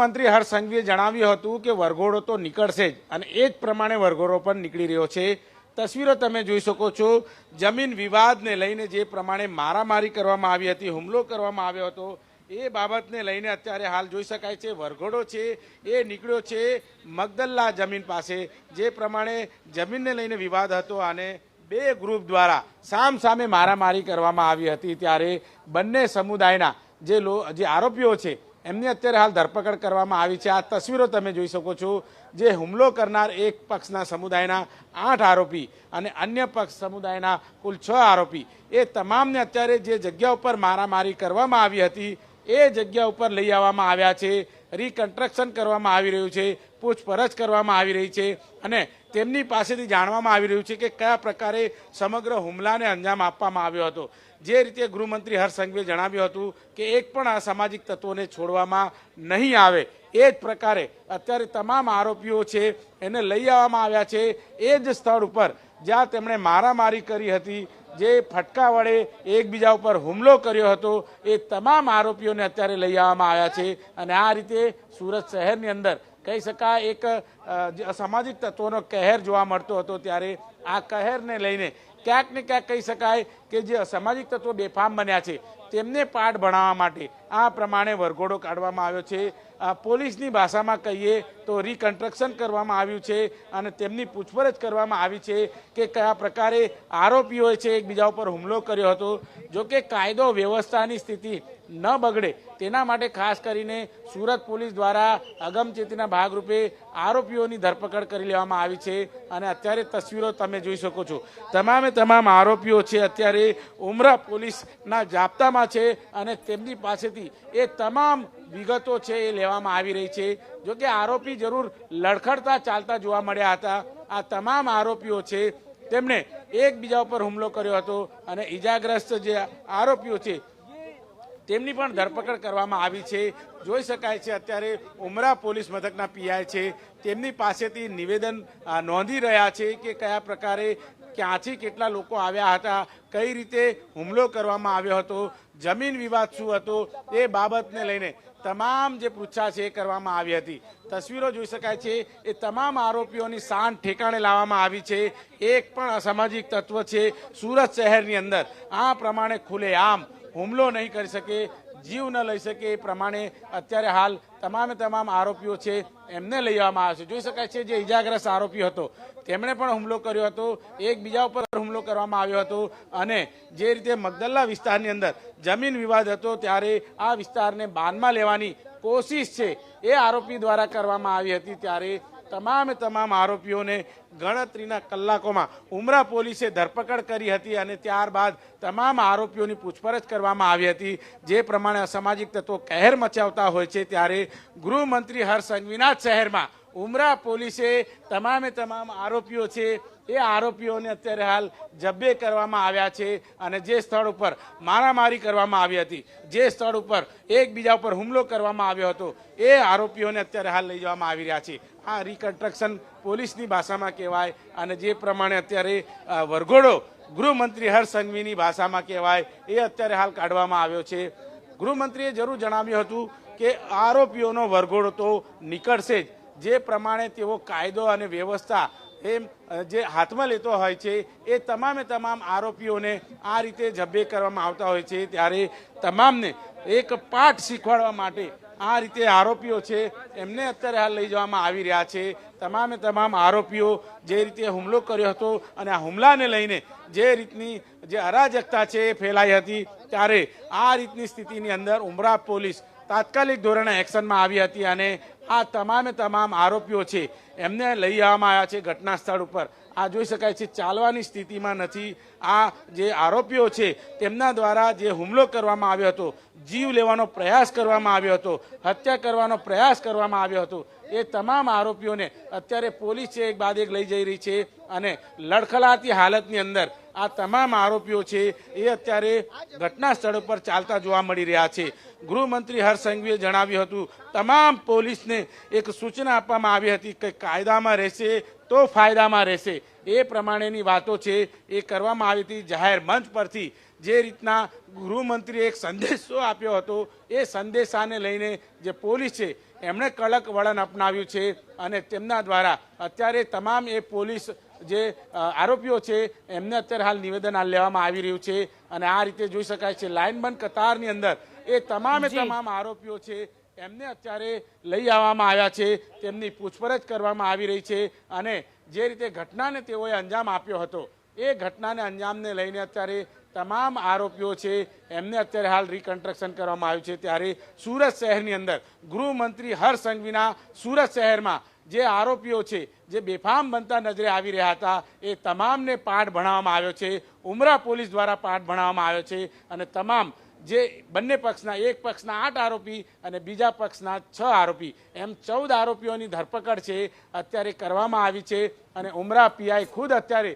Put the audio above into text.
ગૃહમંત્રી હર્ષ સંઘવીએ જણાવ્યું હતું કે વરઘોડો તો નીકળશે જ અને એ જ પ્રમાણે વરઘોડો પણ નીકળી રહ્યો છે. તસવીરો તમે જોઈ શકો છો. જમીન વિવાદને લઈને જે પ્રમાણે મારામારી કરવામાં આવી હતી, હુમલો કરવામાં આવ્યો હતો, એ બાબતને લઈને અત્યારે હાલ જોઈ શકાય છે. વરઘોડો છે, એ નીકળ્યો છે મગદલ્લા જમીન પાસે. જે પ્રમાણે જમીનને લઈને વિવાદ હતો અને બે ગ્રુપ દ્વારા સામ સામે મારામારી કરવામાં આવી હતી. ત્યારે બંને સમુદાયના જે લો, જે આરોપીઓ છે એમની અત્યારે હાલ ધરપકડ કરવામાં આવી છે. આ તસવીરો તમે જોઈ શકો છો, જે હુમલો કરનાર એક પક્ષના સમુદાયના આઠ આરોપી અને અન્ય પક્ષ સમુદાયના કુલ છ આરોપી. એ તમામને અત્યારે જે જગ્યા ઉપર મારામારી કરવામાં આવી હતી, એ જગ્યા ઉપર લઈ આવવામાં આવ્યા છે. રિકન્સ્ટ્રક્શન કરવામાં આવી રહ્યું છે. પૂછપરછ કરવામાં આવી રહી છે અને તેમની પાસેથી જાણવામાં આવી રહ્યું છે કે કયા પ્રકારે સમગ્ર હુમલાને અંજામ આપવામાં આવ્યો હતો. જે રીતે ગૃહમંત્રી હર્ષ જણાવ્યું હતું કે એક પણ અસામાજિક તત્વોને છોડવામાં નહીં આવે, એ જ પ્રકારે અત્યારે તમામ આરોપીઓ છે એને લઈ આવવામાં આવ્યા છે. એ જ સ્થળ ઉપર જ્યાં તેમણે મારામારી કરી હતી, જે ફટકા વડે એકબીજા ઉપર હુમલો કર્યો હતો, એ તમામ આરોપીઓને અત્યારે લઈ આવવામાં આવ્યા છે. અને આ રીતે સુરત શહેરની અંદર કહી શકાય, એક સામાજિક તત્વોનો કહેર જોવા મળતો હતો ત્યારે આ કહેરને લઈને ક્યાંક ને ક્યાંક કહી શકાય કે જે અસામાજિક તત્વો બેફામ બન્યા છે, તેમને પાઠ ભણાવવા માટે આ પ્રમાણે વરઘોડો કાઢવામાં આવ્યો છે. પોલીસની ભાષામાં કહીએ તો રિકન્સ્ટ્રક્શન કરવામાં આવ્યું છે અને તેમની પૂછપરછ કરવામાં આવી છે કે કયા પ્રકારે આરોપીઓએ છે, એકબીજા ઉપર હુમલો કર્યો હતો. જો કે કાયદો વ્યવસ્થાની સ્થિતિ ન બગડે. તેના માટે ખાસ કરીને સુરત પોલીસ દ્વારા અગમચેતીના ભાગરૂપે આરોપીઓની ધરપકડ કરી લેવામાં આવી છે અને અત્યારે તસવીરો તમે જોઈ શકો છો. તમામે તમામ આરોપીઓ છે અત્યારે ઉમરા પોલીસના જાપ્તામાં છે અને તેમની પાસેથી એ તમામ વિગતો છે એ લેવામાં આવી રહી છે. જોકે આરોપી જરૂર લડખડતા ચાલતા જોવા મળ્યા હતા. આ તમામ આરોપીઓ છે તેમણે એકબીજા ઉપર હુમલો કર્યો હતો અને ઈજાગ્રસ્ત જે આરોપીઓ છે તેમની પણ ધરપકડ કરવામાં આવી છે. જોઈ શકાય છે અત્યારે ઉમરા પોલીસ મથકના પીઆઈ છે. તેમની પાસેથી નિવેદન નોંધી રહ્યા છે કે કયા પ્રકારે ક્યાંથી કેટલા લોકો આવ્યા હતા, કઈ રીતે હુમલો કરવામાં આવ્યો હતો, જમીન વિવાદ શું હતો, એ બાબતને લઈને તમામ જે પૂછા છે એ કરવામાં આવી હતી. તસવીરો જોઈ શકાય છે એ તમામ આરોપીઓની શાન ઠેકાણે લાવવામાં આવી છે. એક પણ અસામાજિક તત્વ છે, સુરત શહેરની અંદર. આ પ્રમાણે ખુલ્લેઆમ હુમલો નહીં કરી શકે, જીવ ન લઈ શકે એ પ્રમાણે અત્યારે હાલ તમામે તમામ આરોપીઓ છે એમને લઈ આવવામાં આવે જોઈ શકાય છે જે ઇજાગ્રસ્ત આરોપી હતો, તેમણે પણ હુમલો કર્યો હતો, એકબીજા ઉપર હુમલો કરવામાં આવ્યો હતો અને જે રીતે મગદલ્લા વિસ્તારની અંદર જમીન વિવાદ હતો ત્યારે આ વિસ્તારને બાનમાં લેવાની કોશિશ છે એ આરોપી દ્વારા કરવામાં આવી હતી ત્યારે તમામે તમામ આરોપીઓને ગણતરીના કલાકોમાં ઉમરા પોલીસે ધરપકડ કરી હતી અને ત્યારબાદ તમામ આરોપીઓની પૂછપરછ કરવામાં આવી હતી. જે પ્રમાણે અસામાજિક તત્વો કહેર મચાવતા હોય છે, ત્યારે ગૃહમંત્રી હર્ષ સંઘવીના શહેરમાં ઉમરા પોલીસે તમામે તમામ આરોપીઓ છે, એ આરોપીઓને અત્યારે હાલ જબ્બે કરવામાં આવ્યા છે અને જે સ્થળ ઉપર મારામારી કરવામાં આવી હતી, જે સ્થળ ઉપર એકબીજા ઉપર હુમલો કરવામાં આવ્યો હતો, એ આરોપીઓને અત્યારે હાલ લઈ જવામાં આવી રહ્યા છે. આ રિકન્સ્ટ્રક્શન પોલીસની ભાષામાં કહેવાય અને જે પ્રમાણે અત્યારે વરઘોડો ગૃહમંત્રી હર્ષ સંઘવીની ભાષામાં કહેવાય, એ અત્યારે હાલ કાઢવામાં આવ્યો છે. ગૃહમંત્રીએ જરૂર જણાવ્યું હતું કે આરોપીઓનો વરઘોડો તો નીકળશે જ જે પ્રમાણે તેઓ કાયદો અને વ્યવસ્થા એમ જે હાથમાં લેતો હોય છે, એ તમામે તમામ આરોપીઓને આ રીતે જબ્બે કરવામાં આવતા હોય છે, ત્યારે તમામને એક પાઠ શીખવાડવા માટે આ રીતે આરોપીઓ છે, એમને અત્યારે હાલ લઈ જવામાં આવી રહ્યા છે. તમામે તમામ આરોપીઓ જે રીતે હુમલો કર્યો હતો અને આ હુમલાને લઈને જે રીતની જે અરાજકતા છે એ ફેલાઈ હતી, ત્યારે આ રીતની સ્થિતિની અંદર ઉમરા પોલીસ તાત્કાલિક ધોરણે એક્શનમાં આવી હતી અને આ તમામે તમામ આરોપીઓ છે, એમને લઈ આવવામાં આવ્યા છે ઘટના સ્થળ ઉપર. આ જોઈ શકાય છે, ચાલવાની સ્થિતિમાં નથી. આ જે આરોપીઓ છે, તેમના દ્વારા જે હુમલો કરવામાં આવ્યો હતો, જીવ લેવાનો પ્રયાસ કરવામાં આવ્યો હતો, હત્યા કરવાનો પ્રયાસ કરવામાં આવ્યો હતો, એ તમામ આરોપીઓને અત્યારે પોલીસ છે, એક બાદ એક લઈ જઈ રહી છે અને લડખલાતી હાલતની અંદર આ તમામ આરોપીઓ છે એ અત્યારે ઘટના સ્થળ ઉપર ચાલતા જોવા મળી રહ્યા છે. ગૃહમંત્રી હર્ષ સંઘવીએ જણાવ્યું હતું, તમામ પોલીસને એક સૂચના આપવામાં આવી હતી કે કાયદામાં રહેશે તો ફાયદામાં રહેશે. એ પ્રમાણેની વાતો છે, એ કરવામાં આવી હતી જાહેર મંચ પરથી. જે રીતના ગૃહમંત્રીએ એક સંદેશો આપ્યો હતો એ સંદેશાને લઈને જે પોલીસ છે એમણે કડક વલણ અપનાવ્યું છે અને તેમના દ્વારા અત્યારે તમામ એ પોલીસ જે આરોપીઓ છે એમને અત્યારે હાલ નિવેદન લેવામાં આવી રહ્યું છે અને આ રીતે જોઈ શકાય છે લાઇનબંધ કતારની અંદર એ તમામે. તમામ આરોપીઓ છે એમને અત્યારે લઈ આવવામાં આવ્યા છે તેમની પૂછપરછ કરવામાં આવી રહી છે અને જે રીતે ઘટનાને તેઓએ અંજામ આપ્યો હતો એ ઘટનાને અંજામને લઈને અત્યારે તમામ આરોપીઓ છે, એમને અત્યારે હાલ રિકન્સ્ટ્રક્શન કરવામાં આવ્યું છે. ત્યારે સુરત શહેરની અંદર ગૃહમંત્રી હર્ષ સંઘવીના સુરત શહેરમાં જે આરોપીઓ છે, જે બેફામ બનતા નજરે આવી રહ્યા હતા, એ તમામને પાઠ ભણાવવામાં આવ્યો છે. ઉમરા પોલીસ દ્વારા પાઠ ભણાવવામાં આવ્યો છે અને તમામ જે બંને પક્ષના, એક પક્ષના આઠ આરોપી અને બીજા પક્ષના છ આરોપી, એમ ચૌદ આરોપીઓની ધરપકડ છે, અત્યારે કરવામાં આવી છે અને ઉમરા પીઆઈ ખુદ અત્યારે